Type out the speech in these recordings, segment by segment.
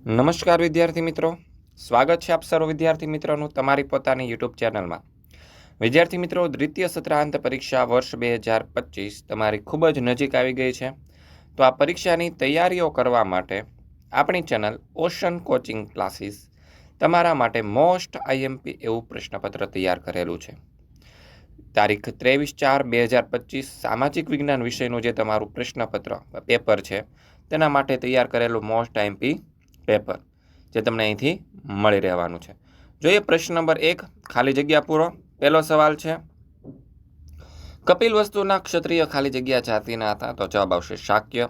નમસ્કાર વિદ્યાર્થી મિત્રો. સ્વાગત છે આપ સર્વ વિદ્યાર્થી મિત્રોનું તમારી પોતાની યુટ્યુબ ચેનલમાં. વિદ્યાર્થી મિત્રો, દ્વિતીય સત્રાંત પરીક્ષા વર્ષ બે હજાર પચીસ તમારી ખૂબ જ નજીક આવી ગઈ છે. તો આ પરીક્ષાની તૈયારીઓ કરવા માટે આપણી ચેનલ ઓશન કોચિંગ ક્લાસીસ તમારા માટે મોસ્ટ આઈએમપી એવું પ્રશ્નપત્ર તૈયાર કરેલું છે. તારીખ ત્રેવીસ ચાર બે હજાર પચીસ સામાજિક વિજ્ઞાન વિષયનું જે તમારું પ્રશ્નપત્ર, પેપર છે, તેના માટે તૈયાર કરેલું મોસ્ટ આઈએમપી પેપર જે તમને અહીંથી મળી રહેવાનું છે. જોઈએ પ્રશ્ન નંબર એક, ખાલી જગ્યા પૂરો. પહેલો સવાલ છે, કપિલ વસ્તુના ક્ષત્રિય ખાલી જગ્યા જાતિના હતા, તો જવાબ આવશે શાક્ય.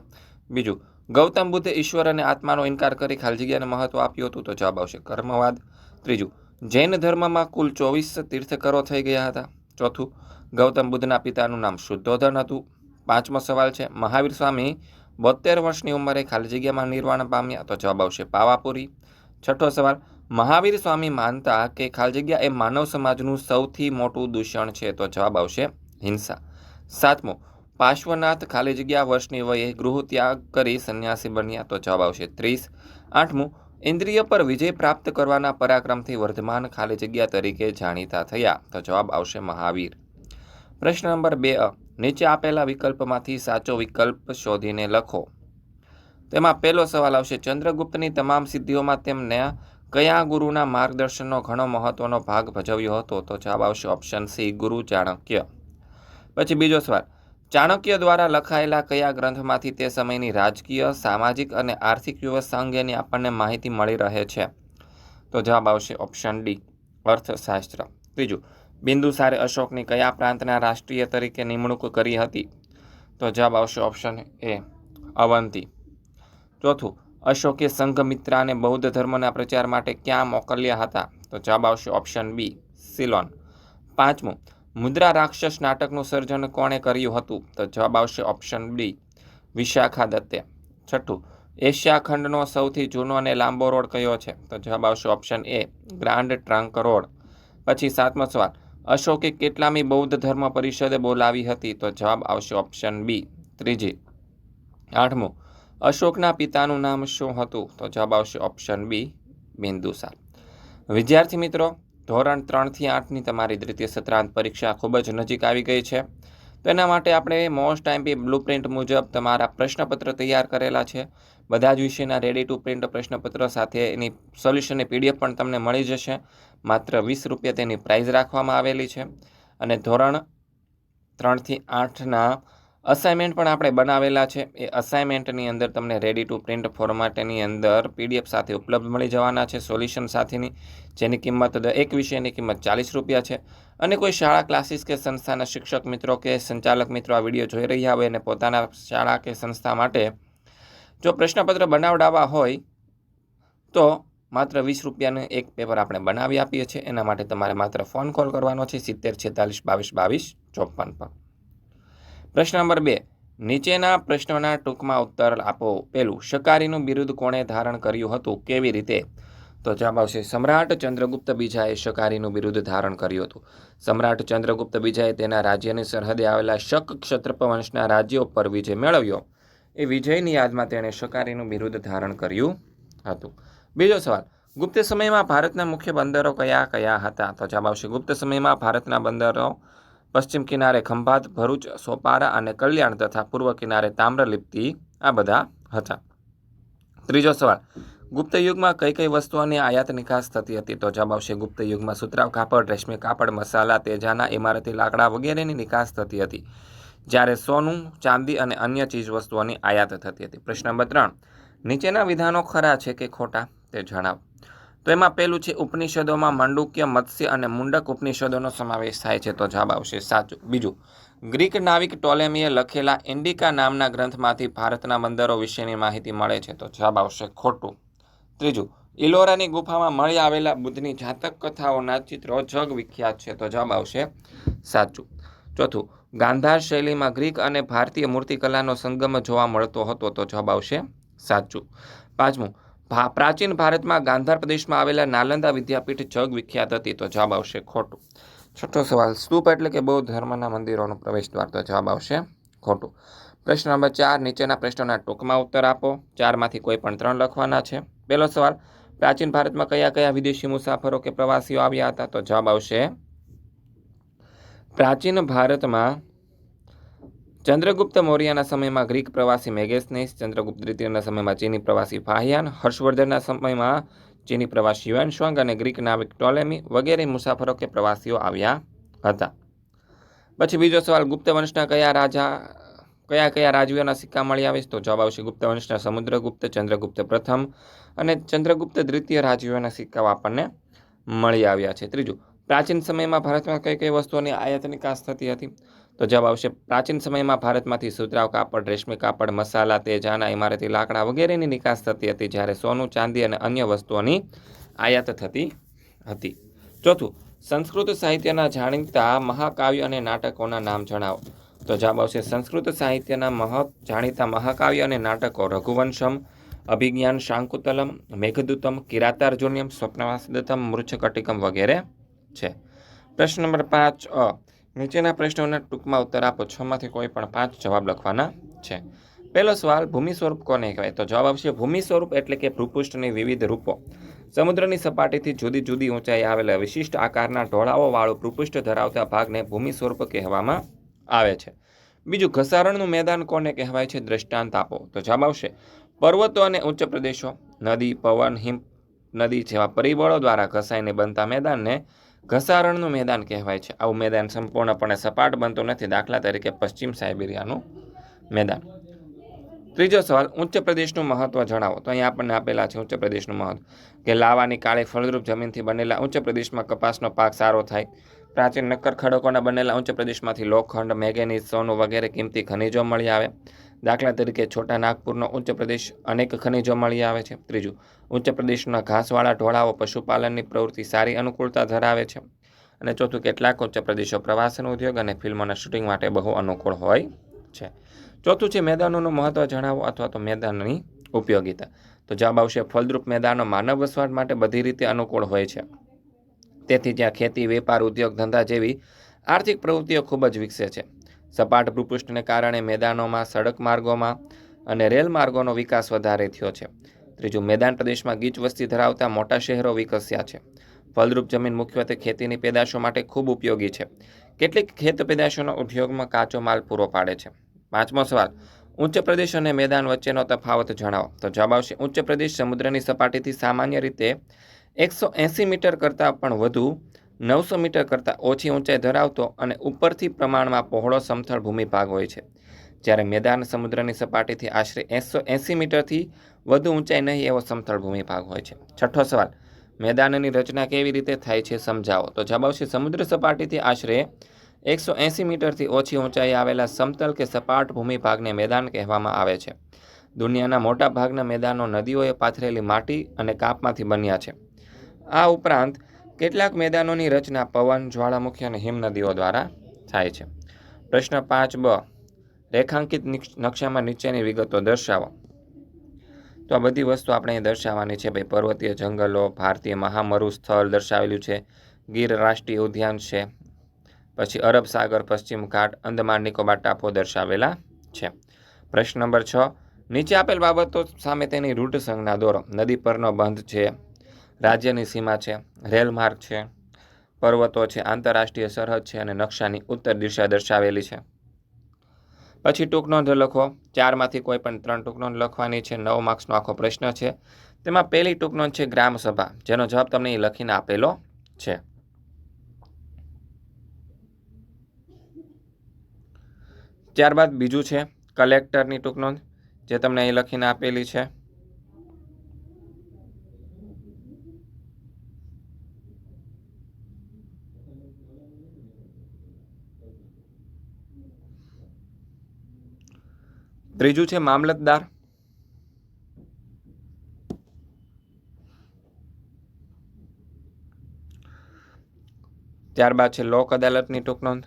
બીજું, ગૌતમ બુદ્ધે ઈશ્વર અને આત્માનો ઇનકાર કરી ખાલી જગ્યાને મહત્વ આપ્યું હતું, તો જવાબ આવશે કર્મવાદ. ત્રીજું, જૈન ધર્મમાં કુલ ચોવીસ તીર્થકરો થઈ ગયા હતા. ચોથું, ગૌતમ બુદ્ધના પિતાનું નામ શુદ્ધોધન હતું. પાંચમો સવાલ છે, મહાવીર સ્વામી બોતેર વર્ષની ઉંમરે ખાલી જગ્યામાં નિર્વાણ પામ્યા તો જવાબ આવશે પાવાપુરી. છઠ્ઠો સવાલ, મહાવીર સ્વામી માનતા કે ખાલી જગ્યા એ માનવ સમાજનું સૌથી મોટું દૂષણ છે તો જવાબ આવશે હિંસા. સાતમો, પાર્શ્વનાથ ખાલી જગ્યા વર્ષની વયે ગૃહ ત્યાગ કરી સંન્યાસી બન્યા તો જવાબ આવશે ત્રીસ. આઠમું, ઇન્દ્રિય પર વિજય પ્રાપ્ત કરવાના પરાક્રમથી વર્ધમાન ખાલી જગ્યા તરીકે જાણીતા થયા તો જવાબ આવશે મહાવીર. પ્રશ્ન નંબર બે નીચે આપેલા વિકલ્પમાંથી સાચો વિકલ્પ શોધીને લખો. તેમાં પહેલો સવાલ આવશે, ચંદ્રગુપ્તની તમામ સિદ્ધિઓમાં તેમને કયા ગુરુના માર્ગદર્શનનો ઘણો મહત્વનો ભાગ ભજવ્યો હતો? તો જવાબ આવશે ઓપ્શન સી, ગુરુ ચાણક્ય. પછી બીજો સવાલ, ચાણક્ય દ્વારા લખાયેલા કયા ગ્રંથમાંથી તે સમયની રાજકીય, સામાજિક અને આર્થિક વ્યવસ્થા અંગેની આપણને માહિતી મળી રહે છે? તો જવાબ આવશે ઓપ્શન ડી, અર્થશાસ્ત્ર. ત્રીજું બિંદુસારે અશોકની કયા પ્રાંતના રાષ્ટ્રીય તરીકે નિમણૂક કરી હતી? તો જવાબ આવશે ઓપ્શન એ અવંતી. ચોથું, અશોકે સંઘમિત્રાને બૌદ્ધ ધર્મના પ્રચાર માટે ક્યાં મોકલ્યા હતા? તો જવાબ આવશે ઓપ્શન બી સિલોન. પાંચમું, મુદ્રા રાક્ષસ નાટકનું સર્જન કોણે કર્યું હતું? તો જવાબ આવશે ઓપ્શન બી વિશાખા દત્તે છઠ્ઠું, એશિયા ખંડનો સૌથી જૂનો અને લાંબો રોડ કયો છે? તો જવાબ આવશે option A grand trunk road. પછી સાતમો સવાલ અશોકે કેટલામી બૌદ્ધ ધર્મ પરિષદે બોલાવી હતી તો જવાબ આવશે ઓપ્શન બી, ત્રીજી. આઠમું, અશોકના પિતાનું નામ શું હતું? તો જવાબ આવશે ઓપ્શન બી બિંદુસાર વિદ્યાર્થી મિત્રો, ધોરણ ત્રણથી આઠની તમારી દ્વિતીય સત્રાંત પરીક્ષા ખૂબ જ નજીક આવી ગઈ છે. તો એના માટે આપણે most time be blue print મુજબ તમારા પ્રશ્નપત્ર તૈયાર કરેલા છે. બધા જ વિષયના રેડી ટુ પ્રિન્ટ પ્રશ્નપત્ર સાથે એની સોલ્યુશનની પીડીએફ પણ તમને મળી જશે. માત્ર વીસ રૂપિયા તેની પ્રાઇઝ રાખવામાં આવેલી છે. અને ધોરણ ત્રણથી આઠના અસાઇનમેન્ટ પણ આપણે બનાવેલા છે. એ અસાઇનમેન્ટની અંદર તમને રેડી ટુ પ્રિન્ટ ફોર્મેટની અંદર પીડીએફ સાથે ઉપલબ્ધ મળી જવાના છે સોલ્યુશન સાથેની, જેની કિંમત એક વિષયની કિંમત ચાલીસ રૂપિયા છે. અને કોઈ શાળા ક્લાસીસ કે સંસ્થાના શિક્ષક મિત્રો કે સંચાલક મિત્રો આ વીડિયો જોઈ રહ્યા હોય અને પોતાના શાળા કે સંસ્થા માટે જો પ્રશ્નપત્ર બનાવડાવવા હોય, તો માત્ર વીસ રૂપિયાનું એક પેપર આપણે બનાવી આપીએ છીએ. એના માટે તમારે માત્ર ફોન કોલ કરવાનો છે, સિત્તેર, છેતાલીસ, બાવીસ બાવીસ, ચોપન પર. પ્રશ્ન નંબર બે. નીચેના પ્રશ્નોના ટૂંકમાં ઉત્તર આપો. પેલું શકારીનું બિરુદ કોણે ધારણ કર્યું હતું? કેવી રીતે? તો જવાબ આવશે, સમ્રાટ ચંદ્રગુપ્ત બીજાએ શકારીનું બિરુદ ધારણ કર્યું હતું. સમ્રાટ ચંદ્રગુપ્ત બીજાએ તેના રાજ્યની સરહદે આવેલા શક ક્ષત્રપ વંશના રાજ્યો પર વિજય મેળવ્યો. એ વિજયની યાદમાં તેણે શકારીનું બિરુદ ધારણ કર્યું હતું. બીજો સવાલ, ગુપ્ત સમયમાં ભારતના મુખ્ય બંદરો કયા કયા હતા? તો જવાબ આવશે, ગુપ્ત સમયમાં ભારતના બંદરો પશ્ચિમ કિનારે ખંભાત, ભરૂચ, સોપારા અને કલ્યાણ તથા પૂર્વ કિનારે તામ્રલિપ્તિ આ બધા હતા. ત્રીજો સવાલ, ગુપ્ત યુગમાં કઈ કઈ વસ્તુઓની આયાત નિકાસ થતી હતી? તો જવાબ આવશે, ગુપ્ત યુગમાં સુતરાવ કાપડ, રેશમી કાપડ, મસાલા, તેજાના, ઇમારતી લાકડા વગેરેની નિકાસ થતી હતી, જ્યારે સોનું, ચાંદી અને અન્ય ચીજ વસ્તુઓની આયાત થતી હતી. પ્રશ્ન નંબર ત્રણ, નીચેના વિધાનો ખરા છે કે ખોટા? તે જણાવો. તો એમાં પહેલું છે ઉપનિષદોમાં મંડુક્ય, મત્સ્ય અને મુંડક ઉપનિષદોનો સમાવેશ થાય છે. તો જવાબ આવશે સાચું. બીજું, ગ્રીક નાવિક ટોલેમીએ લખેલા ઇન્ડિકા નામના ગ્રંથમાંથી ભારતના બંદરો વિશેની માહિતી મળે છે. તો જવાબ આવશે ખોટું. ત્રીજું, ઇલોરાની ગુફામાં મળી આવેલા બુદ્ધની જાતક કથાઓના ચિત્રો જગ વિખ્યાત છે. તો જવાબ આવશે સાચું. ચોથું, ગાંધાર શૈલીમાં ગ્રીક અને ભારતીય મૂર્તિકલાનો સંગમ જોવા મળતો હતો. તો જવાબ આવશે સાચું. પાંચમું પ્રાચીન ભારતમાં ગાંધાર પ્રદેશમાં આવેલા નાલંદા વિદ્યાપીઠ જગ વિખ્યાત હતી, તો જવાબ આવશે ખોટું. છઠ્ઠો સવાલ, સ્તૂપ એટલે કે બૌદ્ધ ધર્મના મંદિરોનો પ્રવેશ દ્વાર તો જવાબ આવશે ખોટું. પ્રશ્ન નંબર ચાર, નીચેના પ્રશ્નોના ટૂંકમાં ઉત્તર આપો. ચારમાંથી કોઈ પણ ત્રણ લખવાના છે. પહેલો સવાલ, પ્રાચીન ભારતમાં કયા કયા વિદેશી મુસાફરો કે પ્રવાસીઓ આવ્યા હતા, તો જવાબ આવશે પ્રાચીન ભારતમાં ચંદ્રગુપ્ત મૌર્યના સમયમાં ગ્રીક પ્રવાસી મેગેસનેસ, ચંદ્રગુપ્ત દ્વિતીયના સમયમાં ચીની પ્રવાસી ફાહિયાન હર્ષવર્ધનના સમયમાં ચીની પ્રવાસી યુએન શ્વાંગ અને ગ્રીક નાવિક ટોલેમી વગેરે મુસાફરો કે પ્રવાસીઓ આવ્યા હતા. પછી બીજો સવાલ, ગુપ્ત વંશના કયા રાજા, કયા કયા રાજવીઓના સિક્કા મળી આવીશ? તો જવાબ આવશે ગુપ્ત વંશના સમુદ્રગુપ્ત, ચંદ્રગુપ્ત પ્રથમ અને ચંદ્રગુપ્ત દ્વિતીય રાજવીઓના સિક્કાઓ આપણને મળી આવ્યા છે. ત્રીજું, પ્રાચીન સમયમાં ભારતમાં કઈ કઈ વસ્તુઓની આયાત નિકાસ થતી હતી? તો જવાબ આવશે, પ્રાચીન સમયમાં ભારતમાંથી સુતરાવ કાપડ, રેશમી કાપડ, મસાલા તેજાના ઇમારતી લાકડા વગેરેની નિકાસ થતી હતી જ્યારે સોનું, ચાંદી અને અન્ય વસ્તુઓની આયાત થતી હતી. ચોથું, સંસ્કૃત સાહિત્યના જાણીતા મહાકાવ્ય અને નાટકોના નામ જણાવો. તો જવાબ આવશે, સંસ્કૃત સાહિત્યના મહ જાણીતા મહાકાવ્ય અને નાટકો રઘુવંશમ, અભિજ્ઞાન શાંકુતલમ, મેઘદૂતમ, કિરાતાર્જુન્યમ, સ્વપ્નવાસદત્તમ, મૃચ્છકટિકમ વગેરે છે. પ્રશ્ન નંબર પાંચ, અ નીચેના પ્રશ્નોના ટૂંકમાં ઉત્તર આપો. છમાંથી કોઈ પણ પાંચ જવાબ લખવાના છે. પહેલો સવાલ, ભૂમિ સ્વરૂપ કોને કહેવાય? તો જવાબ આવશે ભૂમિ સ્વરૂપ એટલે કે ભૂપૃષ્ઠની વિવિધ રૂપો. સમુદ્રની સપાટીથી જુદી જુદી ઊંચાઈ આવેલા વિશિષ્ટ આકારના ઢોળાવોવાળું ભૂપૃષ્ઠ ધરાવતા ભાગને ભૂમિ સ્વરૂપ કહેવામાં આવે છે. બીજું, ઘસારણનું મેદાન કોને કહેવાય છે? દ્રષ્ટાંત આપો. તો જવાબ આવશે પર્વતો અને ઉચ્ચ પ્રદેશો. નદી, પવન, હિમ, નદી જેવા પરિબળો દ્વારા ઘસાઈને બનતા મેદાનને ઘસારણનું મેદાન કહેવાય છે. આવું મેદાન સંપૂર્ણપણે સપાટ બનતું નથી. દાખલા તરીકે પશ્ચિમ સાયબેરિયાનું મેદાન. ત્રીજો સવાલ, ઉચ્ચ પ્રદેશનું મહત્વ જણાવો. તો અહીંયા આપણને આપેલા છે ઉચ્ચ પ્રદેશનું મહત્વ. કે લાવાની કાળી ફળદ્રુપ જમીનથી બનેલા ઉચ્ચ પ્રદેશમાં કપાસનો પાક સારો થાય પ્રાચીન નક્કર ખડકોના બનેલા ઉચ્ચ પ્રદેશમાંથી લોખંડ, મેંગેનીઝ, સોનું વગેરે કિંમતી ખનિજો મળી આવે. દાખલા તરીકે છોટા નાગપુરનો ઉચ્ચ પ્રદેશ અનેક ખનિજો મળી આવે છે. ત્રીજું ઉચ્ચ પ્રદેશના ઘાસવાળા ઢોળાવો પશુપાલનની પ્રવૃત્તિ સારી અનુકૂળતા ધરાવે છે. અને ચોથું, કેટલાક ઉચ્ચ પ્રદેશો પ્રવાસન ઉદ્યોગ અને ફિલ્મોના શૂટિંગ માટે બહુ અનુકૂળ હોય છે. ચોથું છે, મેદાનોનું મહત્વ જણાવો અથવા તો મેદાનની ઉપયોગિતા. તો જવાબ આવશે, ફળદ્રુપ મેદાનો માનવ વસવાટ માટે બધી રીતે અનુકૂળ હોય છે. તેથી જ્યાં ખેતી, વેપાર, ઉદ્યોગ, ધંધા જેવી આર્થિક પ્રવૃત્તિઓ ખૂબ જ વિકસે છે. સપાટ ભૂપૃષ્ઠને કારણે મેદાનોમાં, સડક માર્ગોમાં અને રેલ માર્ગોનો વિકાસ વધારે થયો છે. ત્રીજું, મેદાન પ્રદેશમાં ગીચ વસ્તી ધરાવતા મોટા શહેરો વિકસ્યા છે. ફળદ્રુપ જમીન મુખ્યત્વે ખેતીની પેદાશો માટે ખૂબ ઉપયોગી છે. કેટલીક ખેત પેદાશોનો ઉદ્યોગમાં કાચો માલ પૂરો પાડે છે. પાંચમો સવાલ, ઉચ્ચ પ્રદેશ અને મેદાન વચ્ચેનો તફાવત જણાવો. તો જવાબ આવશે, ઉચ્ચ પ્રદેશ સમુદ્રની સપાટીથી સામાન્ય રીતે એકસો એંસી મીટર કરતાં પણ વધુ, નવસો મીટર કરતાં ઓછી ઊંચાઈ ધરાવતો અને ઉપરથી પ્રમાણમાં પહોળો સમથળ ભૂમિ ભાગ હોય છે. જ્યારે મેદાન સમુદ્રની સપાટીથી આશરે એકસો એંસી મીટરથી વધુ ઊંચાઈ નહીં એવો સમથળ ભૂમિ ભાગ હોય છે. છઠ્ઠો સવાલ, મેદાનની રચના કેવી રીતે થાય છે સમજાવો. તો જવાબ સમુદ્ર સપાટીથી આશરે એકસો એંસી મીટરથી ઓછી ઊંચાઈ આવેલા સમતલ કે સપાટ ભૂમિ ભાગને મેદાન કહેવામાં આવે છે. દુનિયાના મોટા ભાગના મેદાનો નદીઓએ પાથરેલી માટી અને કાપમાંથી બન્યા છે. આ ઉપરાંત કેટલાક મેદાનોની રચના પવન, જ્વાળામુખી અને હિમનદીઓ દ્વારા થાય છે. પ્રશ્ન પાંચ બ, રેખાંકિત નકશામાં નીચેની વિગતો દર્શાવો. તો આ બધી વસ્તુ આપણે અહીં દર્શાવવાની છે. ભાઈ, પર્વતીય જંગલો, ભારતીય મહામરુ સ્થળ દર્શાવેલું છે. ગીર રાષ્ટ્રીય ઉદ્યાન છે. પછી અરબ સાગર, પશ્ચિમ ઘાટ, અંદમાન, નિકોબાર ટાપો દર્શાવેલા છે. પ્રશ્ન નંબર છ, નીચે આપેલ બાબતો સામે તેની રૂટ સંજ્ઞા દોરો. નદી પરનો બંધ છે. રાજ્યની સીમા છે રેલ માર્ગ છે, પર્વતો છે, આંતરરાષ્ટ્રીય સરહદ છે અને નકશાની ઉત્તર દિશા દર્શાવેલી છે. પછી ટૂંક નોંધ લખો, ચારમાંથી કોઈ પણ ત્રણ ટૂંક નોંધ લખવાની છે, નવ માર્ક્સનો આખો પ્રશ્ન છે. તેમાં પહેલી ટૂંક નોંધ છે ગ્રામ સભા, જેનો જવાબ તમને અહીં લખીને આપેલો છે. ત્યારબાદ બીજું છે, કલેક્ટરની ટૂંક નોંધ, જે તમને અહીં લખીને આપેલી છે. ત્રીજું છે મામલતદાર. ત્યારબાદ છે લોક અદાલતની ટૂંક નોંધ.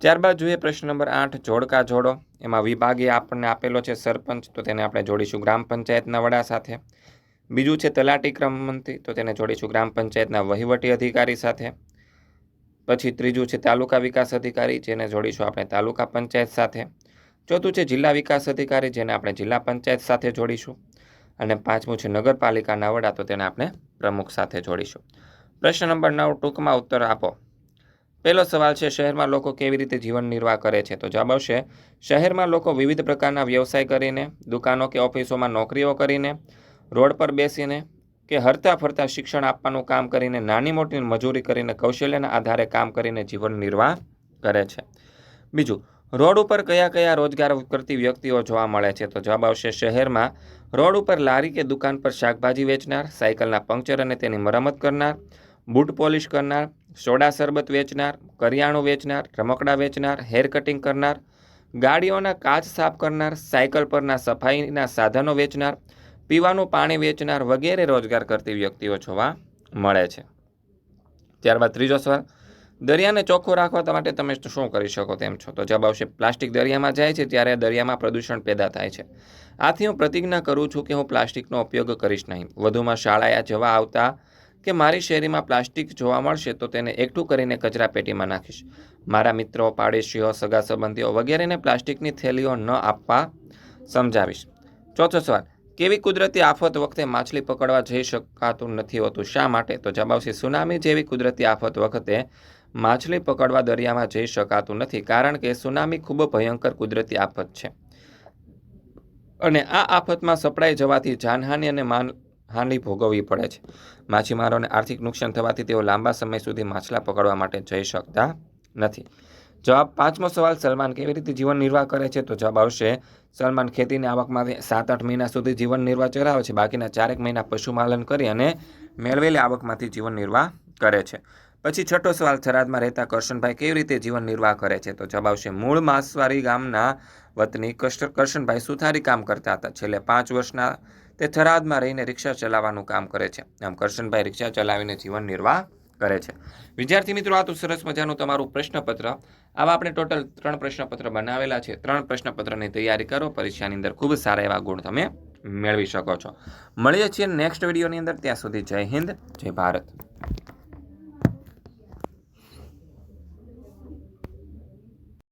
ત્યારબાદ જોઈએ પ્રશ્ન નંબર આઠ, જોડકા જોડો. એમાં વિભાગે આપણને આપેલો છે સરપંચ, તો તેને આપણે જોડીશું ગ્રામ પંચાયતના વડા સાથે. બીજું છે તલાટી ક્રમ મંત્રી, તો તેને જોડીશું ગ્રામ પંચાયતના વહીવટી અધિકારી સાથે. પછી ત્રીજું છે તાલુકા વિકાસ અધિકારી, જેને જોડીશું આપણે તાલુકા પંચાયત સાથે. ચોથું છે જિલ્લા વિકાસ અધિકારી, જેને આપણે જિલ્લા પંચાયત સાથે જોડીશું. અને પાંચમું છે નગરપાલિકાના વડા તો તેને આપણે પ્રમુખ સાથે જોડીશું. પ્રશ્ન નંબર નવ, ટૂંકમાં ઉત્તર આપો. પહેલો સવાલ છે, શહેરમાં લોકો કેવી રીતે જીવન નિર્વાહ કરે છે? તો જવાબ આવશે, શહેરમાં લોકો વિવિધ પ્રકારના વ્યવસાય કરીને, દુકાનો કે ઓફિસોમાં નોકરીઓ કરીને, રોડ પર બેસીને કે હરતા ફરતા શિક્ષણ આપવાનું કામ કરીને, નાની મોટી મજૂરી કરીને, કૌશલ્યના આધારે કામ કરીને જીવન નિર્વાહ કરે છે. બીજું, રોડ ઉપર કયા કયા રોજગાર કરતી વ્યક્તિઓ જોવા મળે છે? તો જવાબ આવશે શહેરમાં, રોડ ઉપર લારી કે દુકાન પર શાકભાજી વેચનાર, સાયકલના પંક્ચર અને તેની મરમ્મત કરનાર, બૂટ પોલિશ કરનાર, સોડા શરબત વેચનાર, કરિયાણું વેચનાર, રમકડા વેચનાર, હેર કટિંગ કરનાર, ગાડીઓના કાચ સાફ કરનાર, સાયકલ પરના સફાઈના સાધનો વેચનાર પીવાનું પાણી વેચનાર વગેરે રોજગાર કરતી વ્યક્તિઓ જોવા મળે છે. ત્યારબાદ ત્રીજો સવાલ, દરિયાને ચોખ્ખો રાખવા માટે તમે શું કરી શકો તેમ છો? તો જવાબ આવશે, પ્લાસ્ટિક દરિયામાં જાય છે ત્યારે દરિયામાં પ્રદૂષણ પેદા થાય છે. આથી હું પ્રતિજ્ઞા કરું છું કે હું પ્લાસ્ટિકનો ઉપયોગ કરીશ નહીં. વધુમાં શાળાએ જવા આવતા કે મારી શેરીમાં પ્લાસ્ટિક જોવા મળશે તો તેને એકઠું કરીને કચરા પેટીમાં નાખીશ. મારા મિત્રો, પાડોશીઓ, સગા સંબંધીઓ વગેરેને પ્લાસ્ટિકની થેલીઓ ન આપવા સમજાવીશ. ચોથો સવાલ કેવી કુદરતી આફત વખતે માછલી પકડવા જઈ શકાતું નથી હોતું? શા માટે? તો જવાબ છે સુનામી જેવી કુદરતી આફત વખતે માછલી પકડવા દરિયામાં જઈ શકાતું નથી, કારણ કે સુનામી ખૂબ ભયંકર કુદરતી આફત છે. અને આ આફતમાં સપડાઈ જવાથી જાનહાનિ અને માન હાનિ ભોગવવી પડે છે. માછીમારોને આર્થિક નુકસાન થવાથી તેઓ લાંબા સમય સુધી માછલા પકડવા માટે જઈ શકતા નથી. જવાબ પાંચમો સવાલ, સલમાન કેવી રીતે જીવન નિર્વાહ કરે છે? તો જવાબ આવશે, સલમાન ખેતીની આવકમાંથી સાત આઠ મહિના સુધી જીવન નિર્વાહ ચલાવે છે, બાકીના ચારેક મહિના પશુપાલન કરી અને મેળવેલી આવકમાંથી જીવન નિર્વાહ કરે છે. પછી છઠ્ઠો સવાલ, થરાદમાં રહેતા કરશનભાઈ કેવી રીતે જીવન નિર્વાહ કરે છે? તો જવાબ આવશે, મૂળ માસવારી ગામના વતની કરશનભાઈ સુથારી કામ કરતા હતા. છેલ્લે પાંચ વર્ષના તે થરાદમાં રહીને રિક્ષા ચલાવવાનું કામ કરે છે. આમ કરશનભાઈ રિક્ષા ચલાવીને જીવન નિર્વાહ કરે છે. વિદ્યાર્થી મિત્રો, આ તો સરસ મજાનું તમારું પ્રશ્નપત્ર. આવા આપણે ટોટલ ત્રણ પ્રશ્નપત્ર બનાવેલા છે. ત્રણ પ્રશ્નપત્રની તૈયારી કરો, પરીક્ષાની અંદર ખૂબ સારા એવા ગુણ તમે મેળવી શકો છો. મળીએ છીએ નેક્સ્ટ વિડીયોની અંદર. ત્યાં સુધી જય હિન્દ, જય ભારત.